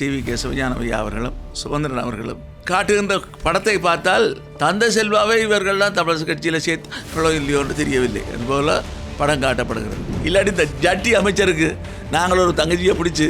C. V. K சிவஞானவையா அவர்களும் சுதந்திரன் அவர்களும் காட்டுகின்ற படத்தை பார்த்தால் தந்தை செல்வாவை இவர்கள்லாம் தமிழரசு கட்சியில் சேர்த்தார்களோ இல்லையோன்னு தெரியவில்லை. அதுபோல படம் காட்டப்படுகிறது. இல்லாட்டி இந்த ஜட்டி அமைச்சருக்கு நாங்கள் ஒரு தங்கச்சியை பிடிச்சி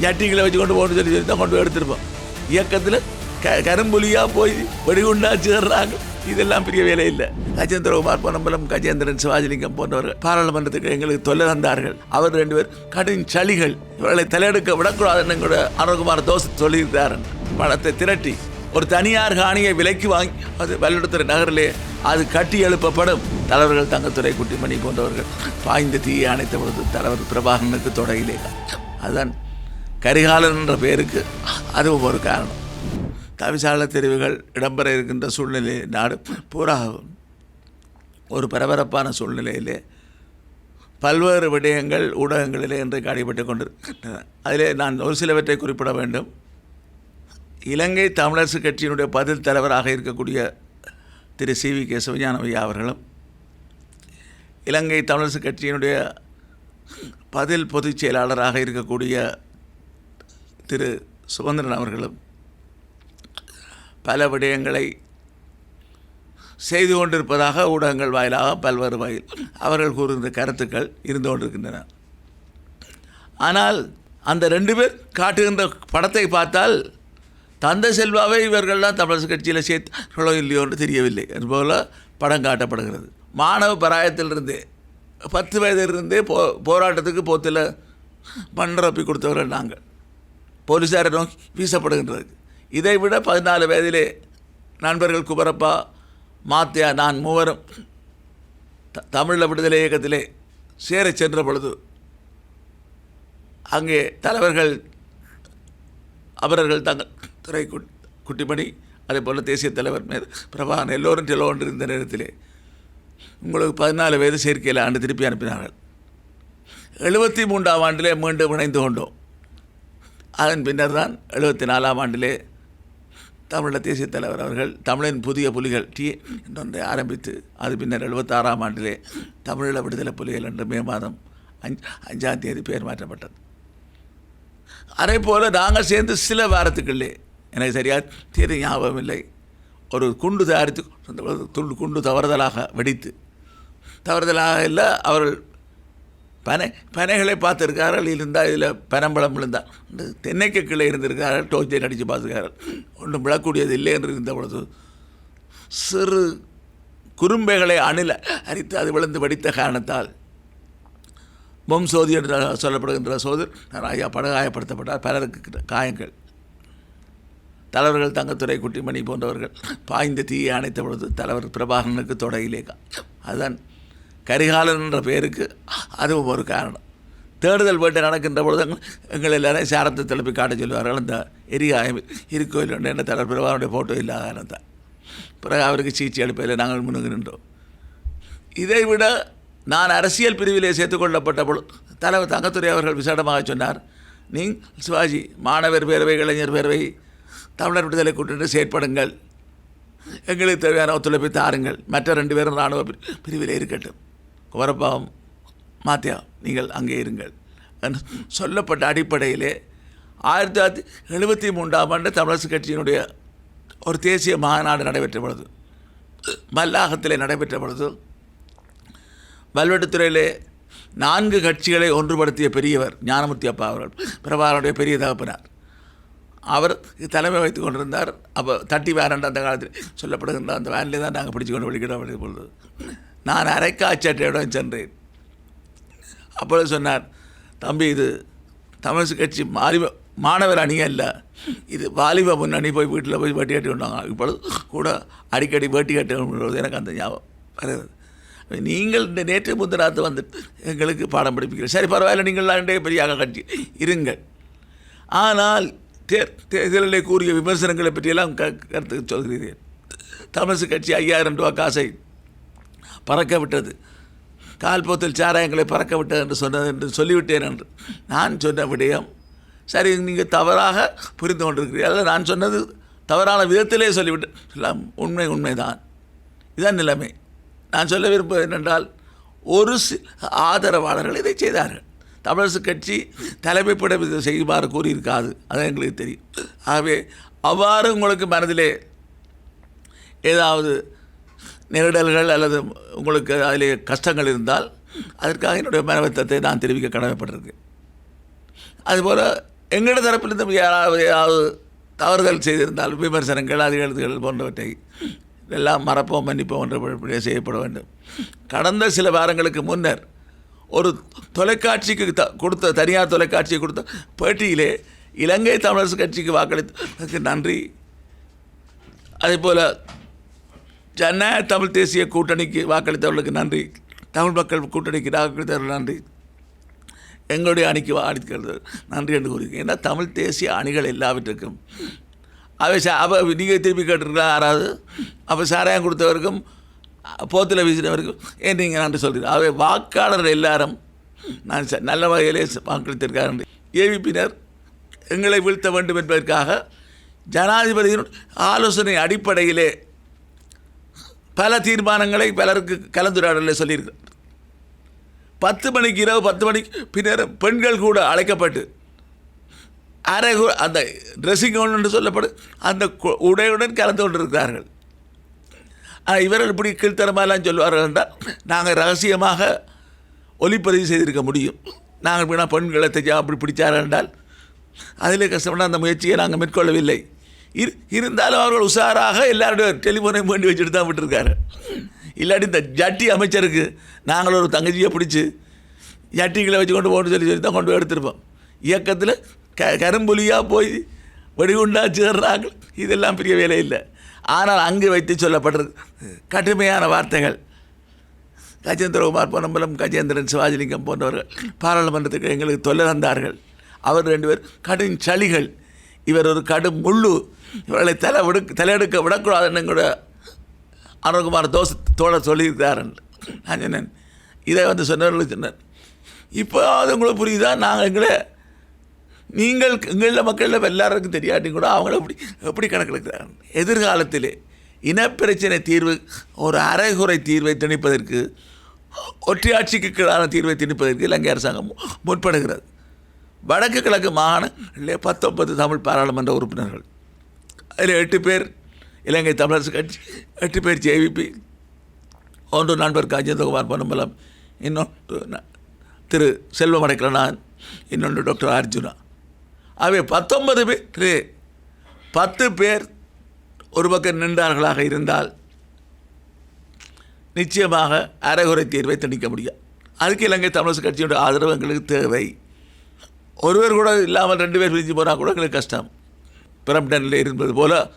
ஜட்டிகளை வச்சு கொண்டு போகணும்னு சொல்லி சொல்லி தான் கொண்டு போய் எடுத்திருப்போம். இயக்கத்தில் க கரும்புலியாக போய் வெடிகுண்டா சேர்றாங்க. இதெல்லாம் பெரிய வேலை இல்லை கஜேந்திரகுமார் பொன்னம்பலம் கஜேந்திரன் சிவாஜிலிங்கம் போன்றவர்கள் பாராளுமன்றத்துக்கு எங்களுக்கு தொல்லை தந்தார்கள். அவர் ரெண்டு பேர் கடும் சளிகள் இவர்களை தலையெடுக்க விடக்கூடாதுன்னு கூட அருண்குமார் தோஸ் சொல்லியிருந்தார் பணத்தை திரட்டி ஒரு தனியார் காணியை விலைக்கு வாங்கி அது வல்லிடத்துறை நகரிலே அது கட்டி எழுப்பப்படும். தலைவர்கள் தங்கத்துறை குட்டிமணி போன்றவர்கள் பாய்ந்த தீயை அணைத்த பொழுது தலைவர் பிரபாகனுக்கு தொடங்கிலே அதுதான் கரிகாலன் என்ற பெயருக்கு அதுவும் ஒரு காரணம். தவிசாள தெரிவுகள் இடம்பெற இருக்கின்ற சூழ்நிலை நாடு பூரா ஒரு பரபரப்பான சூழ்நிலையிலே பல்வேறு விடயங்கள் ஊடகங்களிலே இன்றைக்கு அடிபட்டு கொண்டிருக்கின்றன. அதிலே நான் ஒரு சிலவற்றை குறிப்பிட வேண்டும். இலங்கை தமிழரசு கட்சியினுடைய பதில் தலைவராக இருக்கக்கூடிய திரு சி வி கே சிவஞானவையா அவர்களும் இலங்கை தமிழரசு கட்சியினுடைய பதில் பொதுச் செயலாளராக இருக்கக்கூடிய திரு சுதந்திரன் அவர்களும் பல விடயங்களை செய்து கொண்டிருப்பதாக ஊடகங்கள் வாயிலாக பல்வேறு வகையில் அவர்கள் கூறுகின்ற கருத்துக்கள் இருந்து கொண்டிருக்கின்றன. ஆனால் அந்த ரெண்டு பேர் காட்டுகின்ற படத்தை பார்த்தால் தந்த செல்வாவை இவர்கள்லாம் தமிழரசு கட்சியில் சேர்த்தார்களோ இல்லையோன்னு தெரியவில்லை. அதுபோல் படம் காட்டப்படுகிறது. மாணவ பராயத்திலிருந்தே பத்து வயதிலிருந்தே போ போராட்டத்துக்கு போத்தில் மண்ணரப்பி கொடுத்தவர்கள் நாங்கள். போலீஸாரை நோக்கி வீசப்படுகின்றது. இதை விட பதினாலு வயதிலே நண்பர்கள் குபரப்பா மாத்தியா நான் மூவரும் த தமிழ விடுதலை இயக்கத்திலே சேரச் சென்ற பொழுது அங்கே தலைவர்கள் அவர்கள் தங்கள் துறை குட்- குட்டிமணி அதே போல் தேசிய தலைவர் மேல் பிரபாகரன் எல்லோரும் டெலோன் இருந்த நேரத்திலே உங்களுக்கு பதினாலு வயது சேர்க்கையில் ஆண்டு திருப்பி அனுப்பினார்கள். எழுபத்தி மூன்றாம் ஆண்டிலே மீண்டும் இணைந்து கொண்டோம். அதன் பின்னர் தான் எழுபத்தி நாலாம் ஆண்டிலே தமிழக தேசிய தலைவர் அவர்கள் தமிழின் புதிய புலிகள் டி என்றொன்றை ஆரம்பித்து அது பின்னர் எழுபத்தாறாம் ஆண்டிலே தமிழீழ விடுதலை புலிகள் என்று மே மாதம் அஞ்சு அஞ்சாம் தேதி பெயர் மாற்றப்பட்டது. அதே போல் நாங்கள் சேர்ந்து சில வாரத்துக்குள்ளே எனக்கு சரியாக தேதி ஞாபகம் இல்லை ஒரு குண்டு தயாரித்து துண்டு குண்டு தவறுதலாக வெடித்து தவறுதலாக இல்லை அவர்கள் பனை பனைகளை பார்த்துருக்கார்கள் இருந்தால் இதில் பனம்பழம் இருந்தால் இந்த தென்னைக்கு கீழே இருந்திருக்கார்கள் டோர்ச்சை அடித்து பார்த்துருக்கார்கள் ஒன்றும் விழக்கூடியது இல்லை என்று இருந்த பொழுது சிறு குறும்பைகளை அணில அரித்து அது விழுந்து வடித்த காரணத்தால் பொம் சோதி என்று சொல்லப்படுகின்ற சோதர் ராஜா படுகாயப்படுத்தப்பட்டார். பலருக்கு காயங்கள். தலைவர்கள் தங்கத்துறை குட்டிமணி போன்றவர்கள் பாய்ந்த தீயை அணைத்த பொழுது தலைவர் பிரபாகரனுக்கு தொடையிலே கா- அதுதான் கரிகாலன் என்ற பெயருக்கு அதுவும் ஒரு காரணம். தேடுதல் வேட்டை நடக்கின்ற பொழுது எங்கள் எல்லாரையும் சாரத்தை திருப்பி காட்ட சொல்லுவார்கள். அந்த எரிகாயம் இருக்கோயில் என்ன தலைவர் பிரபாகரனுடைய ஃபோட்டோ இல்லாத காரணத்தான் பிறகு அவருக்கு சீச்சி அளிப்பதில் நாங்கள் முன்னுகின்றோம் இதை விட நான் அரசியல் பிரிவிலே சேர்த்துக்கொள்ளப்பட்ட பொழுது தலைவர் தங்கத்துறை அவர்கள் விசேடமாக சொன்னார் நீங்கள் சிவாஜி மாணவர் பேரவை இளைஞர் பேரவை தமிழர் விடுதலை கூட்டணி செயற்படுங்கள். எங்களுக்கு தேவையான ஒத்துழைப்பை தாருங்கள். மற்ற ரெண்டு பேரும் இராணுவ பிரி- பிரிவிலே இருக்கட்டும். குமரப்பாவம் மாத்தியா நீங்கள் அங்கே இருங்கள். சொல்லப்பட்ட அடிப்படையிலே ஆயிரத்தி தொள்ளாயிரத்தி எழுபத்தி மூன்றாம் ஆண்டு தமிழரசு கட்சியினுடைய ஒரு தேசிய மாநாடு நடைபெற்ற பொழுது மல்லாகத்தில் நடைபெற்ற பொழுது வல்வெட்டுத்துறையிலே நான்கு கட்சிகளை ஒன்றுபடுத்திய பெரியவர் ஞானமூர்த்தி அப்பா அவர்கள் பிரபாகரனுடைய பெரிய தகப்பனார். அவர் தலைமை வைத்து கொண்டிருந்தார். அப்போ தட்டி வேரண்ட் அந்த காலத்தில் சொல்லப்படுகின்ற அந்த வேனிலே தான் நாங்கள் பிடிச்சு கொண்டு வெளிக்கிட பொழுது நான் அரைக்காச்சட்டையுடன் சென்றேன். அப்பொழுது சொன்னார் தம்பி இது தமிழ் கட்சி மாலிப மாணவர் அணியே இல்லை இது வாலிப முன்னணி போய் வீட்டில் போய் வேட்டி கட்டி விடுவாங்க இப்பொழுது கூட அடிக்கடி வேட்டி கட்டுவது எனக்கு அந்த ஞாபகம் வருது. நீங்கள் இந்த நேற்று முந்தராத்து வந்துட்டு எங்களுக்கு பாடம் படிப்பிக்கிறீர்கள். சரி பரவாயில்ல நீங்கள் ரெண்டே பெரியாக கட்சி. இருங்கள். ஆனால் தேர் தேர்தலிலே கூறிய விமர்சனங்களை பற்றியெல்லாம் க கருத்து சொல்கிறீர்கள். தமிழரசு கட்சி ஐயாயிரம் ரூபா காசை பறக்க விட்டது. கால்போத்தில் சாராயங்களை பறக்க விட்டது என்று சொன்னது என்று சொல்லிவிட்டேன் என்று நான் சொன்ன விடயம். சரி நீங்கள் தவறாக புரிந்து கொண்டிருக்கிறீர்கள். நான் சொன்னது தவறான விதத்திலே சொல்லிவிட்டேன் எல்லாம் உண்மை உண்மைதான். இதுதான் நிலைமை. நான் சொல்ல விரும்புவது என்னென்றால் ஒரு சி ஆதரவாளர்கள் இதை செய்தார்கள். தமிழரசு கட்சி தலைமைப்பட இதை செய்யுமாறு கூறியிருக்காது. அது எங்களுக்கு தெரியும். ஆகவே அவ்வாறு உங்களுக்கு மனதிலே ஏதாவது நெருடல்கள் அல்லது உங்களுக்கு அதில் கஷ்டங்கள் இருந்தால் அதற்காக என்னுடைய மனவத்தத்தை நான் தெரிவிக்க கடமைப்பட்டிருக்கேன். அதுபோல் எங்களோட தரப்பிலிருந்து யாராவது ஏதாவது தவறுதல் செய்திருந்தால் விமர்சனங்கள் அது போன்றவற்றை எல்லாம் மறப்போம் மன்னிப்போம் என்ற செய்யப்பட வேண்டும். கடந்த சில வாரங்களுக்கு முன்னர் ஒரு தொலைக்காட்சிக்கு த கொடுத்த தனியார் தொலைக்காட்சி கொடுத்த பேட்டியிலே இலங்கை தமிழரசு கட்சிக்கு வாக்களித்ததற்கு நன்றி. அதே போல் ஜனநாயக தமிழ் தேசிய கூட்டணிக்கு வாக்களித்தவர்களுக்கு நன்றி. தமிழ் மக்கள் கூட்டணிக்கு வாக்களித்தவர்கள் நன்றி. எங்களுடைய அணிக்கு வாக்களிக்கிறது நன்றி என்று கூறுகிறேன். ஏன்னா தமிழ் தேசிய அணிகள் எல்லாவற்றுக்கும் அவை சா அவ நீங்கள் திருப்பி கேட்டிருக்கலாம் யாராவது? அப்போ சாராயம் கொடுத்தவருக்கும் போத்தில் வீசினவருக்கும் ஏன் நீங்கள் நன்றி சொல்கிறீங்க அவை வாக்காளர் எல்லாரும் நான் நல்ல வகையிலே வாக்களித்திருக்காரு ஏவிப்பினர் எங்களை வீழ்த்த வேண்டும் என்பதற்காக ஜனாதிபதியின் ஆலோசனை அடிப்படையிலே பல தீர்மானங்களை பலருக்கு கலந்துரையாடலில் சொல்லியிருக்கிறார் பத்து மணிக்கு இரவு பத்து மணிக்கு பின்னர் பெண்கள் கூட அழைக்கப்பட்டு அரை அந்த ட்ரெஸ்ஸிங் கவுன் என்று சொல்லப்படும் அந்த கு- உடையுடன் கலந்து கொண்டிருக்கிறார்கள். ஆனால் இவர்கள் இப்படி கீழ்த்தரமாலாம் சொல்வார்கள் என்றால் நாங்கள் ரகசியமாக ஒளிப்பதிவு செய்திருக்க முடியும். நாங்கள் வீணா பெண்களை தைச்சா அப்படி பிடிச்சார்கள் என்றால் அதிலே கஷ்டப்பட அந்த முயற்சியை நாங்கள் மேற்கொள்ளவில்லை. இரு இருந்தாலும் அவர்கள் உஷாராக எல்லாருடைய டெலிஃபோனையும் வேண்டி வச்சுட்டு தான் விட்டுருக்காரு. இல்லாட்டி இந்த ஜட்டி அமைச்சருக்கு நாங்கள் ஒரு தங்கச்சியை பிடிச்சி ஜட்டிகளை வச்சு கொண்டு போகணும்னு சொல்லி சொல்லி தான் கொண்டு போய் எடுத்திருப்போம். இயக்கத்தில் க கரும்புலியாக போய் வெடிகுண்டா சேர்றாங்க. இதெல்லாம் பெரிய வேலை இல்லை. ஆனால் அங்கு வைத்து சொல்லப்பட்டிருக்கு கடுமையான வார்த்தைகள். கஜேந்திரகுமார் பொன்னம்பலம் கஜேந்திரன் சிவாஜிலிங்கம் போன்றவர்கள் பாராளுமன்றத்துக்கு எங்களுக்கு தொல்லை தந்தார்கள். அவர் ரெண்டு பேர் கடும் சளிகள் இவர் ஒரு கடும் முள்ளு. இவர்களை தலை விடு தலையெடுக்க விடக்கூடாதுன்னு கூட அருண்குமார் தோசை தோழர் சொல்லியிருக்கிறார் நான் சொன்னேன். இதை வந்து சொன்னவர்களுக்கு சொன்னேன். இப்போ அது உங்களுக்கு புரியுதா? நாங்கள் எங்களை நீங்கள் எங்களில் மக்களில் எல்லாருக்கும் தெரியாட்டி கூட அவங்கள எப்படி எப்படி கணக்கெடுக்கிறாங்க எதிர்காலத்தில் இனப்பிரச்சனை தீர்வு ஒரு அரைகுறை தீர்வை திணிப்பதற்கு ஒற்றையாட்சிக்கு கீழான தீர்வை திணிப்பதற்கு இலங்கை அரசாங்கம் முற்படுகிறது. வடக்கு கிழக்கு மாகாணங்களிலே பத்தொன்பது தமிழ் பாராளுமன்ற உறுப்பினர்கள். அதில் எட்டு பேர் இலங்கை தமிழரசு கட்சி எட்டு பேர் ஜேவிபி ஒன்று நண்பர் ராஜேந்திரகுமார் பொன்னம்பலம் இன்னொன்று திரு செல்வமடைக்கலனான் இன்னொன்று டாக்டர் அர்ஜுனா. அவை பத்தொன்பது பேர் பத்து பேர் ஒரு பக்கம் நின்றார்களாக இருந்தால் நிச்சயமாக அரைகுறை தீர்வை திணிக்க முடியும். அதுக்கு இலங்கை தமிழரசு கட்சியோட ஆதரவு எங்களுக்கு தேவை. ஒருவர் கூட இல்லாமல் ரெண்டு பேர் பிரிஞ்சு போனால் கூட எங்களுக்கு கஷ்டம். பிரம்டனில் இருந்தது போல்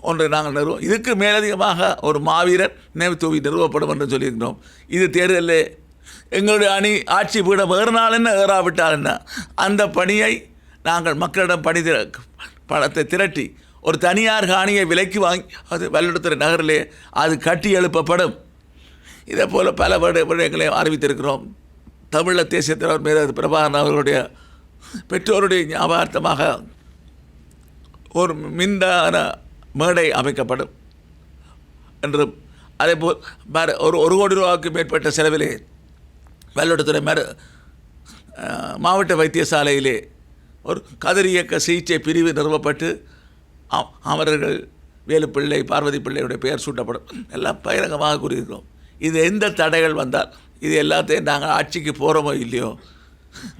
ஒன்றை நாங்கள் நிறுவோம் இதுக்கு மேலதிகமாக ஒரு மாவீரர் நினைவு தூவி நிறுவப்படும் என்று சொல்லியிருக்கிறோம். இது தேர்தலில் எங்களுடைய அணி ஆட்சி பீடம் ஏறினால் என்ன ஏறாவிட்டால் என்ன? அந்த பணியை நாங்கள் மக்களிடம் பணி திர- பணத்தை திரட்டி ஒரு தனியார் காணியை விலைக்கு வாங்கி அது வல்லுடத்துறை நகரிலே அது கட்டி எழுப்பப்படும். இதே போல் பல விட- விடயங்களை அறிவித்திருக்கிறோம். தமிழ தேசிய தலைவர் மீது பிரபாகரன் அவர்களுடைய பெற்றோருடைய ஞாபகார்த்தமாக ஒரு மின்தான மேடை அமைக்கப்படும் என்றும் அதேபோல் போல் ஒரு ஒரு கோடி ரூபாவுக்கு மேற்பட்ட செலவிலே வெள்ளோட்டத்துறை மரு மாவட்ட வைத்தியசாலையிலே ஒரு கதிர் இயக்க சிகிச்சை பிரிவு நிறுவப்பட்டு அ- அமரர்கள் வேலுப்பிள்ளை பார்வதி பிள்ளையுடைய பெயர் சூட்டப்படும். எல்லாம் பகிரங்கமாக கூறியிருக்கிறோம். இது எந்த தடைகள் வந்தால் இது எல்லாத்தையும் நாங்கள் ஆட்சிக்கு போகிறோமோ இல்லையோ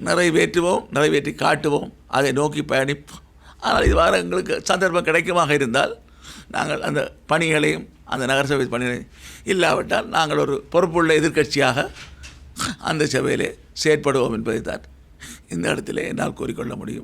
நிறைவேற்றுவோம் நிறைவேற்றி காட்டுவோம். அதை நோக்கி பயணிப்போம் ஆனால் இதுவார எங்களுக்கு சந்தர்ப்பம் கிடைக்குமாக இருந்தால் நாங்கள் அந்த பணிகளையும் அந்த நகரசபை பணிகளையும் இல்லாவிட்டால் நாங்கள் ஒரு பொறுப்புள்ள எதிர்க்கட்சியாக அந்த சபையிலே செயற்படுவோம் என்பதை தான் இந்த இடத்திலே என்னால் கூறிக்கொள்ள முடியும்.